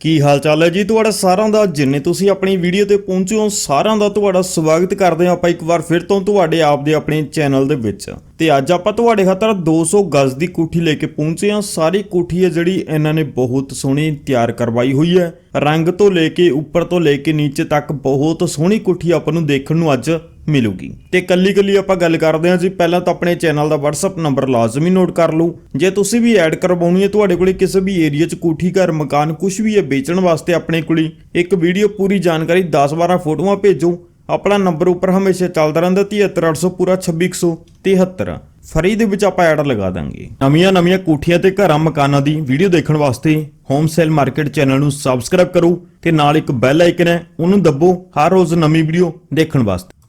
ਕੀ ਹਾਲ ਚਾਲ ਹੈ ਜੀ? ਤੁਹਾਡਾ ਸਾਰਿਆਂ ਦਾ, ਜਿੰਨੇ ਤੁਸੀਂ ਆਪਣੀ ਵੀਡੀਓ ਤੇ ਪਹੁੰਚੇ ਹੋ, ਸਾਰਿਆਂ ਦਾ ਤੁਹਾਡਾ ਸਵਾਗਤ ਕਰਦੇ ਹਾਂ ਆਪਾਂ ਇੱਕ ਵਾਰ ਫਿਰ ਤੋਂ ਤੁਹਾਡੇ ਆਪ ਦੇ ਆਪਣੇ ਚੈਨਲ ਦੇ ਵਿੱਚ। ਤੇ ਅੱਜ ਆਪਾਂ ਤੁਹਾਡੇ ਖਾਤਰ 200 ਗਜ਼ ਦੀ ਕੋਠੀ ਲੈ ਕੇ ਪਹੁੰਚੇ ਹਾਂ। ਸਾਰੀ ਕੋਠੀ ਹੈ ਜਿਹੜੀ ਇਹਨਾਂ ਨੇ ਬਹੁਤ ਸੋਹਣੀ ਤਿਆਰ ਕਰਵਾਈ ਹੋਈ ਹੈ। ਰੰਗ ਤੋਂ ਲੈ ਕੇ, ਉੱਪਰ ਤੋਂ ਲੈ ਕੇ ਨੀਚੇ ਤੱਕ ਬਹੁਤ ਸੋਹਣੀ ਕੋਠੀ ਆਪਾਂ ਨੂੰ ਦੇਖਣ ਨੂੰ ਅੱਜ ਮਿਲੂਗੀ। ਤੇ ਕੱਲੀ ਕੱਲੀ ਆਪਾਂ ਗੱਲ ਕਰਦੇ ਹਾਂ ਜੀ, ਪਹਿਲਾਂ ਤਾਂ ਆਪਣੇ ਚੈਨਲ ਦਾ WhatsApp ਨੰਬਰ ਲਾਜ਼ਮੀ ਨੋਟ ਕਰ ਲਓ। ਜੇ ਤੁਸੀਂ ਵੀ ਐਡ ਕਰਵਾਉਣੀ ਹੈ, ਤੁਹਾਡੇ ਕੋਲੇ ਕਿਸੇ ਵੀ ਏਰੀਆ 'ਚ ਕੋਠੀ, ਘਰ, ਮਕਾਨ ਕੁਝ ਵੀ ਹੈ ਵੇਚਣ ਵਾਸਤੇ ਆਪਣੇ ਕੋਲੇ, ਇੱਕ ਵੀਡੀਓ ਪੂਰੀ ਜਾਣਕਾਰੀ 10-12 ਫੋਟੋਆਂ ਭੇਜੋ। ਆਪਣਾ ਨੰਬਰ ਉੱਪਰ ਹਮੇਸ਼ਾ ਚੱਲਦਾ ਰਹਿੰਦਾ 73800 ਪੂਰਾ 2673 ਫਰੀ ਦੇ ਵਿੱਚ ਆਪਾਂ ਐਡ ਲਗਾ ਦਾਂਗੇ। ਨਵੀਆਂ ਨਵੀਆਂ ਕੋਠੀਆਂ ਤੇ ਘਰਾਂ, ਮਕਾਨਾਂ ਦੀ ਵੀਡੀਓ ਦੇਖਣ ਵਾਸਤੇ ਹੋਮ ਸੇਲ ਮਾਰਕੀਟ ਚੈਨਲ ਨੂੰ ਸਬਸਕ੍ਰਾਈਬ ਕਰੋ ਤੇ ਨਾਲ ਇੱਕ ਬੈਲ ਆਈਕਨ ਹੈ, ਉਹਨੂੰ ਦੱਬੋ ਹਰ ਰੋਜ਼ ਨਵੀਂ ਵੀਡੀਓ ਦੇਖਣ ਵਾਸਤੇ।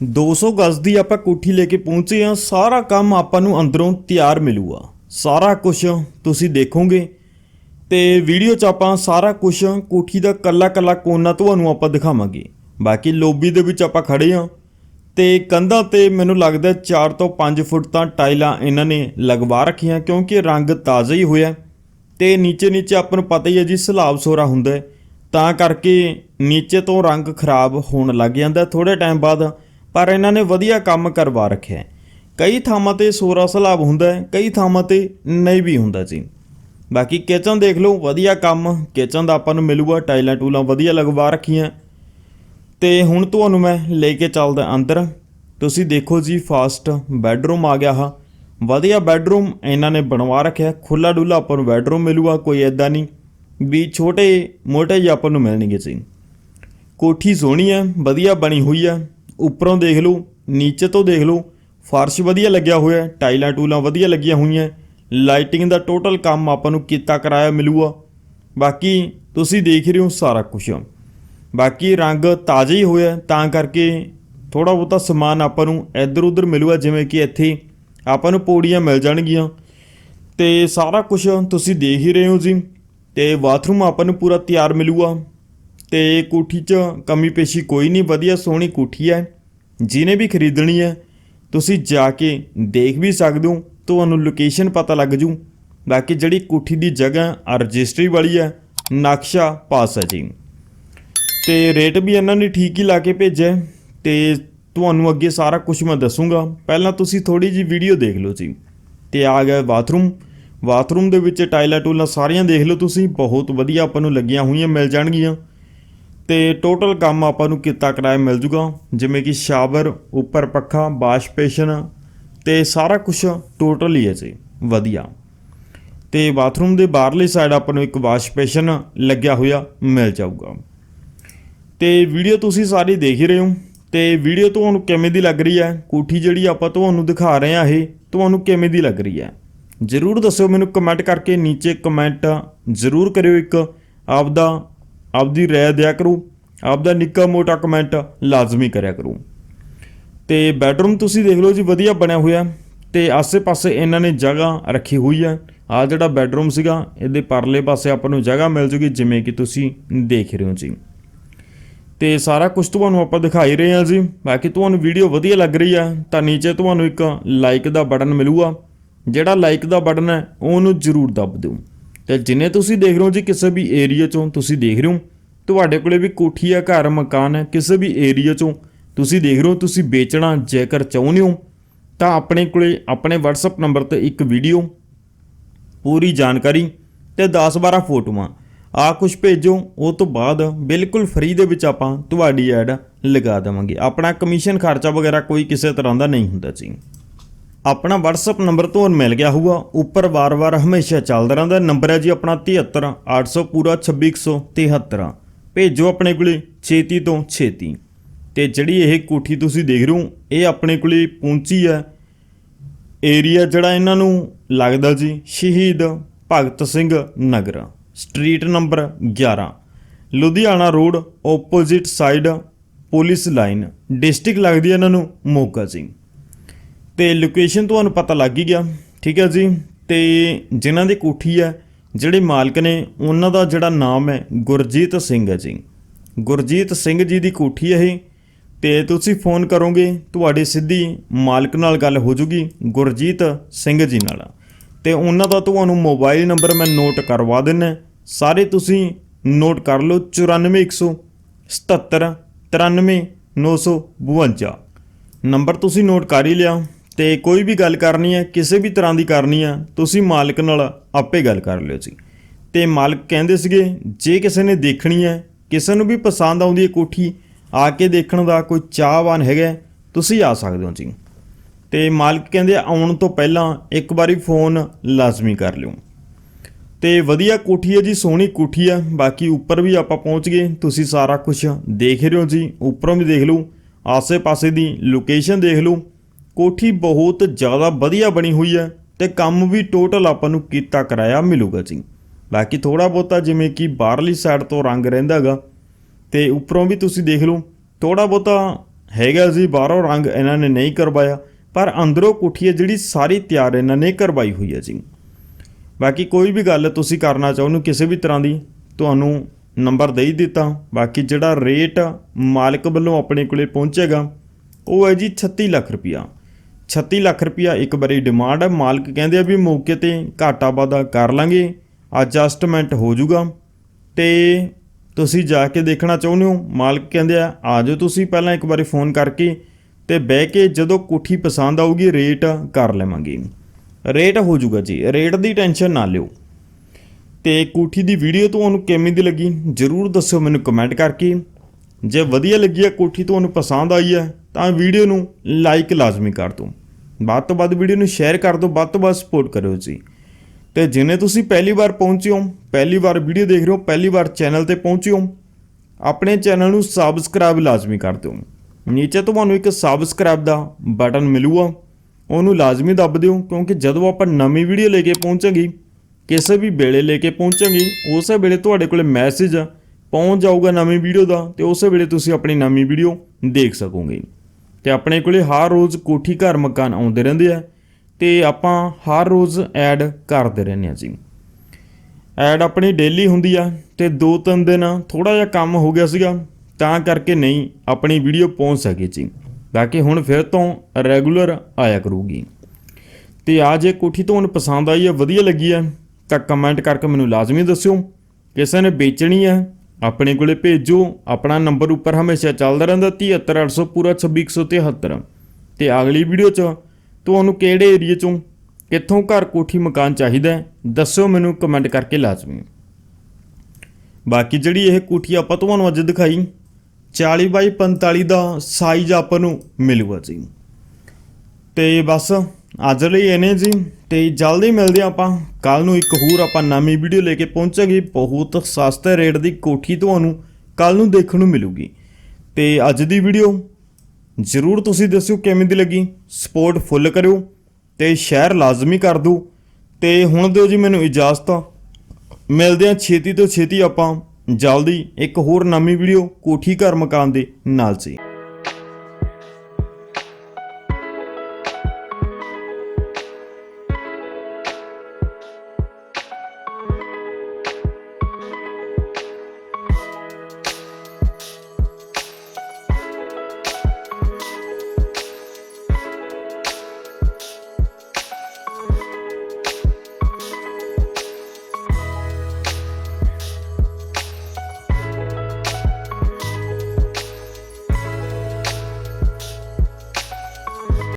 200 ਗਜ਼ ਦੀ ਆਪਾਂ ਕੋਠੀ ਲੈ ਕੇ ਪਹੁੰਚੇ ਆ ਸਾਰਾ ਕੰਮ ਆਪਾਂ ਨੂੰ ਅੰਦਰੋਂ ਤਿਆਰ ਮਿਲੂਗਾ। ਸਾਰਾ ਕੁਝ ਤੁਸੀਂ ਦੇਖੋਗੇ ਤੇ ਵੀਡੀਓ 'ਚ ਆਪਾਂ ਸਾਰਾ ਕੁਝ ਕੋਠੀ ਦਾ ਕੱਲਾ ਕੱਲਾ ਕੋਨਾ ਤੁਹਾਨੂੰ ਆਪਾਂ ਦਿਖਾਵਾਂਗੇ। ਬਾਕੀ ਲੋਬੀ ਦੇ ਵਿੱਚ ਆਪਾਂ ਖੜੇ ਆ ਤੇ ਕੰਧਾਂ ਤੇ ਮੈਨੂੰ ਲੱਗਦਾ 4 ਤੋਂ 5 ਫੁੱਟ ਤਾਂ ਟਾਈਲਾਂ ਇਹਨਾਂ ਨੇ ਲਗਵਾ ਰੱਖੀਆਂ, ਕਿਉਂਕਿ ਰੰਗ ਤਾਜ਼ਾ ਹੀ ਹੋਇਆ। ਤੇ ਨੀਚੇ ਨੀਚੇ ਆਪਾਂ ਨੂੰ ਪਤਾ ਹੀ ਹੈ ਜੀ, ਸਲਾਬ ਸੋਰਾ ਹੁੰਦਾ ਤਾਂ ਕਰਕੇ ਨੀਚੇ ਤੋਂ ਰੰਗ ਖਰਾਬ ਹੋਣ ਲੱਗ ਜਾਂਦਾ। ਥੋੜੇ ਟਾਈਮ ਬਾਅਦ ਪਰ ਇਹਨਾਂ ਨੇ ਵਧੀਆ ਕੰਮ ਕਰਵਾ ਰੱਖਿਆ ਕਈ ਥਾਵਾਂ ਤੇ ਸੋਰਾ ਸਲਾਬ ਹੁੰਦਾ ਹੈ, ਕਈ ਥਾਵਾਂ ਤੇ ਨਹੀਂ ਵੀ ਹੁੰਦਾ ਜੀ। ਬਾਕੀ ਕਿਚਨ ਦੇਖ ਲਓ, ਵਧੀਆ ਕੰਮ, ਕਿਚਨ ਦਾ ਆਪਾਂ ਨੂੰ ਮਿਲੂਗਾ, ਟਾਈਲਾਂ ਟੂਲਾਂ ਵਧੀਆ ਲਗਵਾ ਰੱਖੀਆਂ। ਤੇ ਹੁਣ ਤੁਹਾਨੂੰ ਮੈਂ ਲੈ ਕੇ ਚੱਲਦਾ ਅੰਦਰ। ਤੁਸੀਂ ਦੇਖੋ ਜੀ ਫਾਸਟ ਬੈੱਡਰੂਮ ਆ ਗਿਆ ਹਾ। ਵਧੀਆ ਬੈੱਡਰੂਮ ਇਹਨਾਂ ਨੇ ਬਣਵਾ ਰੱਖਿਆ। ਖੁੱਲਾ ਡੁੱਲਾ ਆਪਾਂ ਨੂੰ ਬੈੱਡਰੂਮ ਮਿਲੂਗਾ, ਕੋਈ ਐਦਾਂ ਨਹੀਂ। ਵੀ ਛੋਟੇ ਮੋਟੇ ਜਿਹੇ ਆਪਾਂ ਨੂੰ ਮਿਲਣਗੇ ਜੀ। ਕੋਠੀ ਸੋਹਣੀ ਹੈ, ਵਧੀਆ ਬਣੀ ਹੋਈ ਹੈ। ਉੱਪਰੋਂ ਦੇਖ ਲਓ, ਨੀਚੇ ਤੋਂ ਦੇਖ ਲਓ, ਫਰਸ਼ ਵਧੀਆ ਲੱਗਿਆ ਹੋਇਆ ਹੈ ਟਾਈਲਾਂ ਟੂਲਾਂ ਵਧੀਆ ਲੱਗੀਆਂ ਹੋਈਆਂ, ਲਾਈਟਿੰਗ ਦਾ ਟੋਟਲ ਕੰਮ ਆਪਾਂ ਨੂੰ ਕੀਤਾ ਕਰਾਇਆ ਮਿਲੂਗਾ। ਬਾਕੀ ਤੁਸੀਂ ਦੇਖ ਹੀ ਰਹੇ ਹੋ ਸਾਰਾ ਕੁਝ ਬਾਕੀ ਰੰਗ ਤਾਜ਼ਾ ਹੀ ਹੋਇਆ, ਤਾਂ ਕਰਕੇ ਥੋੜਾ ਬਹੁਤਾ ਸਮਾਨ ਆਪਾਂ ਨੂੰ ਇੱਧਰ ਉੱਧਰ ਮਿਲੂਗਾ, ਜਿਵੇਂ ਕਿ ਇੱਥੇ ਆਪਾਂ ਨੂੰ ਪੌੜੀਆਂ ਮਿਲ ਜਾਣਗੀਆਂ। ਤੇ ਸਾਰਾ ਕੁਝ ਤੁਸੀਂ ਦੇਖ ਹੀ ਰਹੇ ਹੋ ਜੀ। ਤੇ ਬਾਥਰੂਮ ਆਪਾਂ ਨੂੰ ਪੂਰਾ ਤਿਆਰ ਮਿਲੂਗਾ। ਤੇ ਕੋਠੀ 'ਚ ਕਮੀ ਪੇਸ਼ੀ ਕੋਈ ਨਹੀਂ, ਵਧੀਆ ਸੋਹਣੀ ਕੋਠੀ ਹੈ, ਜਿਹਨੇ ਵੀ ਖਰੀਦਣੀ ਹੈ, ਤੁਸੀਂ ਜਾ ਕੇ ਦੇਖ ਵੀ ਸਕਦੇ ਹੋ, ਤੁਹਾਨੂੰ ਲੋਕੇਸ਼ਨ ਪਤਾ ਲੱਗ ਜੂ। ਬਾਕੀ ਜਿਹੜੀ ਕੋਠੀ ਦੀ ਜਗ੍ਹਾ ਆ, ਰਜਿਸਟਰੀ ਵਾਲੀ ਹੈ, ਨਕਸ਼ਾ ਪਾਸ ਹੈ ਜੀ। ਤੇ ਰੇਟ ਵੀ ਇਹਨਾਂ ਨੇ ਠੀਕ ਹੀ ਲਾ ਕੇ ਭੇਜਿਆ ਹੈ, ਤੇ ਤੁਹਾਨੂੰ ਅੱਗੇ ਸਾਰਾ ਕੁਝ ਮੈਂ ਦੱਸੂਗਾ। ਪਹਿਲਾਂ ਤੁਸੀਂ ਥੋੜੀ ਜੀ ਵੀਡੀਓ ਦੇਖ ਲਓ ਜੀ। ਤੇ ਆ ਗਿਆ ਬਾਥਰੂਮ। ਬਾਥਰੂਮ ਦੇ ਵਿੱਚ ਟਾਇਲਾਂ ਟੂਲਾਂ ਸਾਰੀਆਂ ਦੇਖ ਲਓ ਤੁਸੀਂ, ਬਹੁਤ ਵਧੀਆ ਆਪਾਂ ਨੂੰ ਲੱਗੀਆਂ ਹੋਈਆਂ, ਮਿਲ ਜਾਣਗੀਆਂ। ਤੇ ਟੋਟਲ ਕੰਮ ਆਪਾਂ ਨੂੰ ਕੀਤਾ ਕਿਰਾਇਆ ਮਿਲ ਜੂਗਾ, ਜਿਵੇਂ ਕਿ ਸ਼ਾਵਰ, ਉੱਪਰ ਪੱਖਾ ਵਾਸ਼ ਬੇਸ਼ਨ ਤੇ ਸਾਰਾ ਕੁਝ ਟੋਟਲ ਹੀ ਹੈ ਜੀ, ਵਧੀਆ। ਤੇ ਬਾਥਰੂਮ ਦੇ ਬਾਹਰਲੀ ਸਾਈਡ ਆਪਾਂ ਨੂੰ ਇੱਕ ਵਾਸ਼ ਬੇਸ਼ਨ ਲੱਗਿਆ ਹੋਇਆ ਮਿਲ ਜਾਊਗਾ। ਤੇ ਵੀਡੀਓ ਤੁਸੀਂ ਸਾਰੀ ਦੇਖ ਹੀ ਰਹੇ ਹੋ, ਤੇ ਵੀਡੀਓ ਤੁਹਾਨੂੰ ਕਿਵੇਂ ਦੀ ਲੱਗ ਰਹੀ ਹੈ? ਕੋਠੀ ਜਿਹੜੀ ਆਪਾਂ ਤੁਹਾਨੂੰ ਦਿਖਾ ਰਹੇ ਹਾਂ ਇਹ, ਤੁਹਾਨੂੰ ਕਿਵੇਂ ਦੀ ਲੱਗ ਰਹੀ ਹੈ? ਜਰੂਰ ਦੱਸਿਓ ਮੈਨੂੰ ਕਮੈਂਟ ਕਰਕੇ, ਨੀਚੇ ਕਮੈਂਟ ਜਰੂਰ ਕਰਿਓ ਇੱਕ ਆਪਦਾ ਆਪਦੀ ਰਾਏ ਦਿਆ ਕਰੋ, ਆਪਦਾ ਨਿੱਕਾ ਮੋਟਾ ਕਮੈਂਟ ਲਾਜ਼ਮੀ ਕਰਿਆ ਕਰੋ। ਤੇ ਬੈਡਰੂਮ ਤੁਸੀਂ ਦੇਖ ਲਓ ਜੀ, ਵਧੀਆ ਬਣਿਆ ਹੋਇਆ। ਤੇ ਆਸੇ-ਪਾਸੇ ਇਹਨਾਂ ਨੇ ਜਗ੍ਹਾ ਰੱਖੀ ਹੋਈ ਹੈ ਆ ਜਿਹੜਾ ਬੈਡਰੂਮ ਸੀਗਾ, ਇਹਦੇ ਪਰਲੇ ਪਾਸੇ ਆਪਾਂ ਨੂੰ ਜਗ੍ਹਾ ਮਿਲ ਜੂਗੀ, ਜਿਵੇਂ ਕਿ ਤੁਸੀਂ ਦੇਖ ਰਹੇ ਹੋ ਜੀ। ਤੇ ਸਾਰਾ ਕੁਝ ਤੁਹਾਨੂੰ ਆਪਾਂ ਦਿਖਾਈ ਰਹੇ ਹਾਂ ਜੀ। ਬਾਕੀ ਤੁਹਾਨੂੰ ਵੀਡੀਓ ਵਧੀਆ ਲੱਗ ਰਹੀ ਹੈ ਤਾਂ ਨੀਚੇ ਤੁਹਾਨੂੰ ਇੱਕ ਲਾਈਕ ਦਾ ਬਟਨ ਮਿਲੂਗਾ। ਜਿਹੜਾ ਲਾਈਕ ਦਾ ਬਟਨ ਹੈ, ਉਹਨੂੰ ਜ਼ਰੂਰ ਦੱਬ ਦਿਓ। ਤੇ ਜਿੰਨੇ ਤੁਸੀਂ ਦੇਖ ਰਹੇ ਹੋ ਜੀ ਕਿਸੇ ਵੀ ਏਰੀਆ ਚੋਂ ਤੁਸੀਂ ਦੇਖ ਰਹੇ ਹੋ, ਤੁਹਾਡੇ ਕੋਲੇ ਵੀ ਕੋਠੀ ਆ, ਘਰ, ਮਕਾਨ ਹੈ ਕਿਸੇ ਵੀ ਏਰੀਆ ਚੋਂ ਤੁਸੀਂ ਦੇਖ ਰਹੇ ਹੋ, ਤੁਸੀਂ ਵੇਚਣਾ ਜੇਕਰ ਚਾਹੁੰਦੇ ਹੋ, ਤਾਂ ਆਪਣੇ ਕੋਲੇ, ਆਪਣੇ WhatsApp ਨੰਬਰ ਤੇ ਇੱਕ ਵੀਡੀਓ ਪੂਰੀ ਜਾਣਕਾਰੀ ਤੇ 10-12 ਫੋਟੋਆਂ। ਆ ਕੁਝ ਭੇਜੋ, ਉਹ ਤੋਂ ਬਾਅਦ ਬਿਲਕੁਲ ਫ੍ਰੀ ਦੇ ਵਿੱਚ ਆਪਾਂ ਤੁਹਾਡੀ ਐਡ ਲਗਾ ਦੇਵਾਂਗੇ। ਆਪਣਾ ਕਮਿਸ਼ਨ ਖਰਚਾ ਵਗੈਰਾ ਕੋਈ ਕਿਸੇ ਤਰ੍ਹਾਂ ਦਾ ਨਹੀਂ ਹੁੰਦਾ ਜੀ। ਆਪਣਾ WhatsApp ਨੰਬਰ ਤੁਹਾਨੂੰ ਮਿਲ ਗਿਆ ਹੋਊਗਾ। ਉੱਪਰ ਵਾਰ-ਵਾਰ ਹਮੇਸ਼ਾ ਚੱਲਦਾ ਰਹਿੰਦਾ ਨੰਬਰ ਹੈ ਜੀ ਆਪਣਾ 73 800 ਪੂਰਾ 2673 ਭੇਜੋ ਆਪਣੇ ਕੋਲੇ ਛੇਤੀ ਤੋਂ ਛੇਤੀ। ਤੇ ਜਿਹੜੀ ਇਹ ਕੋਠੀ ਤੁਸੀਂ ਦੇਖ ਰਹੇ ਹੋ, ਇਹ ਆਪਣੇ ਕੋਲੇ ਪਹੁੰਚੀ ਹੈ। ਏਰੀਆ ਜਿਹੜਾ ਇਹਨਾਂ ਨੂੰ ਲੱਗਦਾ ਜੀ, Shaheed Bhagat Singh Nagar. Street number 11 Ludhiana road opposite side police line district ਲੱਗਦੀ ਹੈ ਇਹਨਾਂ ਨੂੰ ਮੋਗਾ ਜੀ। ਤੇ ਲੋਕੇਸ਼ਨ ਤੁਹਾਨੂੰ ਪਤਾ ਲੱਗ ਹੀ ਗਿਆ, ਠੀਕ ਹੈ ਜੀ? ਤੇ ਜਿਨ੍ਹਾਂ ਦੀ ਕੋਠੀ ਹੈ, ਜਿਹੜੇ ਮਾਲਕ ਨੇ, ਉਹਨਾਂ ਦਾ ਜਿਹੜਾ ਨਾਮ ਹੈ, ਗੁਰਜੀਤ ਸਿੰਘ ਹੈ ਜੀ। ਗੁਰਜੀਤ ਸਿੰਘ ਜੀ ਦੀ ਕੋਠੀ ਹੈ ਇਹ। ਤੇ ਤੁਸੀਂ ਫੋਨ ਕਰੋਗੇ, ਤੁਹਾਡੀ ਸਿੱਧੀ ਮਾਲਕ ਨਾਲ ਗੱਲ ਹੋ ਜੂਗੀ, ਗੁਰਜੀਤ ਸਿੰਘ ਜੀ ਨਾਲ। ਤੇ ਉਹਨਾਂ ਦਾ ਤੁਹਾਨੂੰ ਮੋਬਾਈਲ ਨੰਬਰ ਮੈਂ ਨੋਟ ਕਰਵਾ ਦਿੰਨਾ। ਸਾਰੇ ਤੁਸੀਂ ਨੋਟ ਕਰ ਲਓ 94177 93952 ਨੰਬਰ ਤੁਸੀਂ ਨੋਟ ਕਰ ਹੀ ਲਿਆ। ਤੇ ਕੋਈ ਵੀ ਗੱਲ ਕਰਨੀ ਹੈ, ਕਿਸੇ ਵੀ ਤਰ੍ਹਾਂ ਦੀ ਕਰਨੀ ਹੈ, ਤੁਸੀਂ ਮਾਲਕ ਨਾਲ ਆਪੇ ਗੱਲ ਕਰ ਲਿਓ ਜੀ। ਤੇ ਮਾਲਕ ਕਹਿੰਦੇ ਸੀਗੇ, ਜੇ ਕਿਸੇ ਨੇ ਦੇਖਣੀ ਹੈ, ਕਿਸੇ ਨੂੰ ਵੀ ਪਸੰਦ ਆਉਂਦੀ ਹੈ ਕੋਠੀ, ਆ ਕੇ ਦੇਖਣ ਦਾ ਕੋਈ ਚਾਹਵਾਨ ਹੈਗਾ ਤੁਸੀਂ ਆ ਸਕਦੇ ਹੋ ਜੀ। ਤੇ ਮਾਲਕ ਕਹਿੰਦੇ ਆਉਣ ਤੋਂ ਪਹਿਲਾਂ ਇੱਕ ਵਾਰੀ ਫੋਨ ਲਾਜ਼ਮੀ ਕਰ ਲਿਓ। ਤੇ ਵਧੀਆ ਕੋਠੀ ਹੈ ਜੀ, ਸੋਹਣੀ ਕੋਠੀ ਆ ਬਾਕੀ ਉੱਪਰ ਵੀ ਆਪਾਂ ਪਹੁੰਚ ਗਏ, ਤੁਸੀਂ ਸਾਰਾ ਕੁਝ ਦੇਖ ਰਹੇ ਹੋ ਜੀ, ਉੱਪਰੋਂ ਵੀ ਦੇਖ ਲਓ, ਆਸੇ-ਪਾਸੇ ਦੀ ਲੋਕੇਸ਼ਨ ਦੇਖ ਲਓ ਕੋਠੀ ਬਹੁਤ ਜ਼ਿਆਦਾ ਵਧੀਆ ਬਣੀ ਹੋਈ ਹੈ ਤੇ ਕੰਮ ਵੀ ਟੋਟਲ ਆਪਾਂ ਨੂੰ ਕੀਤਾ ਕਰਾਇਆ ਮਿਲੂਗਾ ਜੀ। ਬਾਕੀ ਥੋੜਾ ਬਹੁਤਾ ਜਿਵੇਂ ਕਿ ਬਾਹਰਲੀ ਸਾਈਡ ਤੋਂ ਰੰਗ ਰਹਿੰਦਾਗਾ ਤੇ ਉੱਪਰੋਂ ਵੀ ਤੁਸੀਂ ਦੇਖ ਲਓ ਥੋੜਾ ਬਹੁਤਾ ਹੈਗਾ ਜੀ, ਬਾਹਰੋਂ ਰੰਗ ਇਹਨਾਂ ਨੇ ਨਹੀਂ ਕਰਵਾਇਆ, ਪਰ ਅੰਦਰੋਂ ਕੋਠੀ ਹੈ ਜਿਹੜੀ ਸਾਰੀ ਤਿਆਰ ਇਹਨਾਂ ਨੇ ਕਰਵਾਈ ਹੋਈ ਹੈ ਜੀ। ਬਾਕੀ ਕੋਈ ਵੀ ਗੱਲ ਤੁਸੀਂ ਕਰਨਾ ਚਾਹੋ ਕਿਸੇ ਵੀ ਤਰ੍ਹਾਂ ਦੀ, ਤੁਹਾਨੂੰ ਨੰਬਰ ਦੇ ਹੀ ਦਿੱਤਾ। ਬਾਕੀ ਜਿਹੜਾ ਰੇਟ ਮਾਲਕ ਵੱਲੋਂ ਆਪਣੇ ਕੋਲੇ ਪਹੁੰਚੇਗਾ, ਉਹ ਹੈ ਜੀ 36 ਲੱਖ ਰੁਪਇਆ। 36 ਲੱਖ ਰੁਪਇਆ ਇੱਕ ਵਾਰੀ ਡਿਮਾਂਡ ਹੈ। ਮਾਲਕ ਕਹਿੰਦੇ ਆ ਵੀ ਮੌਕੇ ਤੇ ਘਾਟਾ ਵਾਧਾ ਕਰ ਲਾਂਗੇ। ਐਡਜਸਟਮੈਂਟ ਹੋ ਜਾਊਗਾ। ਤੇ ਤੁਸੀਂ ਜਾ ਕੇ ਦੇਖਣਾ ਚਾਹੁੰਦੇ ਹੋ। ਮਾਲਕ ਕਹਿੰਦੇ ਆ ਆ ਜਾਓ ਤੁਸੀਂ ਪਹਿਲਾਂ ਇੱਕ ਵਾਰੀ ਫੋਨ ਕਰਕੇ ਤੇ ਬਹਿ ਕੇ ਜਦੋਂ ਕੋਠੀ ਪਸੰਦ ਆਊਗੀ ਰੇਟ ਕਰ ਲਵਾਂਗੇ। ਰੇਟ ਹੋ ਜਾਊਗਾ ਜੀ। ਰੇਟ ਦੀ ਟੈਨਸ਼ਨ ਨਾ ਲਿਓ। ਤੇ ਕੋਠੀ ਦੀ ਵੀਡੀਓ ਤੁਹਾਨੂੰ ਕਿਵੇਂ ਦੀ ਲੱਗੀ ਜਰੂਰ ਦੱਸਿਓ ਮੈਨੂੰ ਕਮੈਂਟ ਕਰਕੇ। ਜੇ ਵਧੀਆ ਲੱਗੀ ਹੈ ਕੋਠੀ ਤੁਹਾਨੂੰ ਪਸੰਦ ਆਈ ਹੈ ਤਾਂ ਵੀਡੀਓ ਨੂੰ ਲਾਈਕ ਲਾਜ਼ਮੀ ਕਰ ਦਿਓ। ਵੱਧ ਤੋਂ ਵੱਧ ਵੀਡੀਓ ਨੂੰ ਸ਼ੇਅਰ ਕਰ ਦਿਓ, ਵੱਧ ਤੋਂ ਵੱਧ ਸਪੋਰਟ ਕਰਿਓ ਜੀ। ਤੇ ਜਿਨੇ ਤੁਸੀਂ ਪਹਿਲੀ ਵਾਰ ਪਹੁੰਚੇ ਹੋ, ਪਹਿਲੀ ਵਾਰ ਵੀਡੀਓ ਦੇਖ ਰਹੇ ਹੋ, ਪਹਿਲੀ ਵਾਰ ਚੈਨਲ ਤੇ ਪਹੁੰਚੇ ਹੋ, ਆਪਣੇ ਚੈਨਲ ਨੂੰ ਸਬਸਕ੍ਰਾਈਬ ਲਾਜ਼ਮੀ ਕਰ ਦਿਓ। ਨੀਚੇ ਤੁਹਾਨੂੰ ਇੱਕ ਸਬਸਕ੍ਰਾਈਬ ਦਾ ਬਟਨ ਮਿਲੂਗਾ, ਉਹਨੂੰ ਲਾਜ਼ਮੀ ਦੱਬ ਦਿਓ, ਕਿਉਂਕਿ ਜਦੋਂ ਆਪਾਂ ਨਵੀਂ ਵੀਡੀਓ ਲੈ ਕੇ ਪਹੁੰਚਾਂਗੇ, ਕਿਸੇ ਵੀ ਵੇਲੇ ਲੈ ਕੇ ਪਹੁੰਚਾਂਗੇ, ਉਸੇ ਵੇਲੇ ਤੁਹਾਡੇ ਕੋਲੇ ਮੈਸੇਜ ਪਹੁੰਚ ਜਾਊਗਾ ਨਵੀਂ ਵੀਡੀਓ ਦਾ ਤੇ ਉਸੇ ਵੇਲੇ ਤੁਸੀਂ ਆਪਣੀ ਨਵੀਂ ਵੀਡੀਓ ਦੇਖ ਸਕੋਗੇ। ਤੇ ਆਪਣੇ ਕੋਲੇ ਹਰ ਰੋਜ਼ ਕੋਠੀ ਘਰ ਮਕਾਨ ਆਉਂਦੇ ਰਹਿੰਦੇ ਆ ਤੇ ਆਪਾਂ ਹਰ ਰੋਜ਼ ਐਡ ਕਰਦੇ ਰਹਿੰਦੇ ਆ ਜੀ। ਐਡ ਆਪਣੀ ਡੇਲੀ ਹੁੰਦੀ ਆ ਤੇ ਦੋ ਤਿੰਨ ਦਿਨ ਥੋੜਾ ਜਿਹਾ ਕੰਮ ਹੋ ਗਿਆ ਸੀਗਾ, ਤਾਂ ਕਰਕੇ ਨਹੀਂ ਆਪਣੀ ਵੀਡੀਓ ਪਹੁੰਚ ਸਕੀ ਜੀ। ਬਾਕੀ ਹੁਣ ਫਿਰ ਤੋਂ ਰੈਗੂਲਰ ਆਇਆ ਕਰੂਗੀ। ਤੇ ਆ ਜੇ ਕੋਠੀ ਤੁਹਾਨੂੰ ਪਸੰਦ ਆਈ ਹੈ ਵਧੀਆ ਲੱਗੀ ਹੈ ਤਾਂ ਕਮੈਂਟ ਕਰਕੇ ਮੈਨੂੰ ਲਾਜ਼ਮੀ ਦੱਸਿਓ। ਕਿਸੇ ਨੇ ਵੇਚਣੀ ਹੈ ਆਪਣੇ ਕੋਲੇ ਭੇਜੋ, ਆਪਣਾ ਨੰਬਰ ਉੱਪਰ ਹਮੇਸ਼ਾ ਚੱਲਦਾ ਰਹਿੰਦਾ 73800 ਪੂਰਾ 26173 ਤੇ ਅਗਲੀ ਵੀਡੀਓ 'ਚ ਤੁਹਾਨੂੰ ਕਿਹੜੇ ਏਰੀਆ 'ਚੋਂ ਕਿੱਥੋਂ ਘਰ ਕੋਠੀ ਮਕਾਨ ਚਾਹੀਦਾ ਹੈ, ਦੱਸਿਓ ਮੈਨੂੰ ਕਮੈਂਟ ਕਰਕੇ ਲਾਜ਼ਮੀ। ਬਾਕੀ ਜਿਹੜੀ ਇਹ ਕੋਠੀ ਆਪਾਂ ਤੁਹਾਨੂੰ ਅੱਜ ਦਿਖਾਈ 40 ਬਾਈ 45 ਦਾ ਸਾਈਜ਼ ਆਪਾਂ ਨੂੰ ਮਿਲੂਗਾ ਜੀ। ਤੇ ਬਸ, ਅੱਜ ਲਈ ਇਹਨੇ ਜੀ। ਤੇ ਜਲਦੀ ਮਿਲਦੇ ਹਾਂ ਆਪਾਂ। ਕੱਲ ਨੂੰ ਇੱਕ ਹੋਰ ਆਪਾਂ ਨਵੀਂ ਵੀਡੀਓ ਲੈ ਕੇ ਪਹੁੰਚਾਂਗੇ। ਬਹੁਤ ਸਸਤੇ ਰੇਟ ਦੀ ਕੋਠੀ ਤੁਹਾਨੂੰ ਕੱਲ ਨੂੰ ਦੇਖਣ ਨੂੰ ਮਿਲੂਗੀ। ਤੇ ਅੱਜ ਦੀ ਵੀਡੀਓ ਜਰੂਰ ਤੁਸੀਂ ਦੱਸਿਓ ਕਿਵੇਂ ਦੀ ਲੱਗੀ। ਸਪੋਰਟ ਫੁੱਲ ਕਰਿਓ ਤੇ ਸ਼ੇਅਰ ਲਾਜ਼ਮੀ ਕਰ ਦਿਓ। ਤੇ ਹੁਣ ਦਿਓ ਜੀ ਮੈਨੂੰ ਇਜਾਜ਼ਤ। ਮਿਲਦੇ ਹਾਂ ਛੇਤੀ ਤੋਂ ਛੇਤੀ ਆਪਾਂ। ਜਲਦੀ ਇੱਕ ਹੋਰ ਨਵੀਂ ਵੀਡੀਓ ਕੋਠੀ ਘਰ ਮਕਾਨ ਦੇ ਨਾਲ ਜੀ।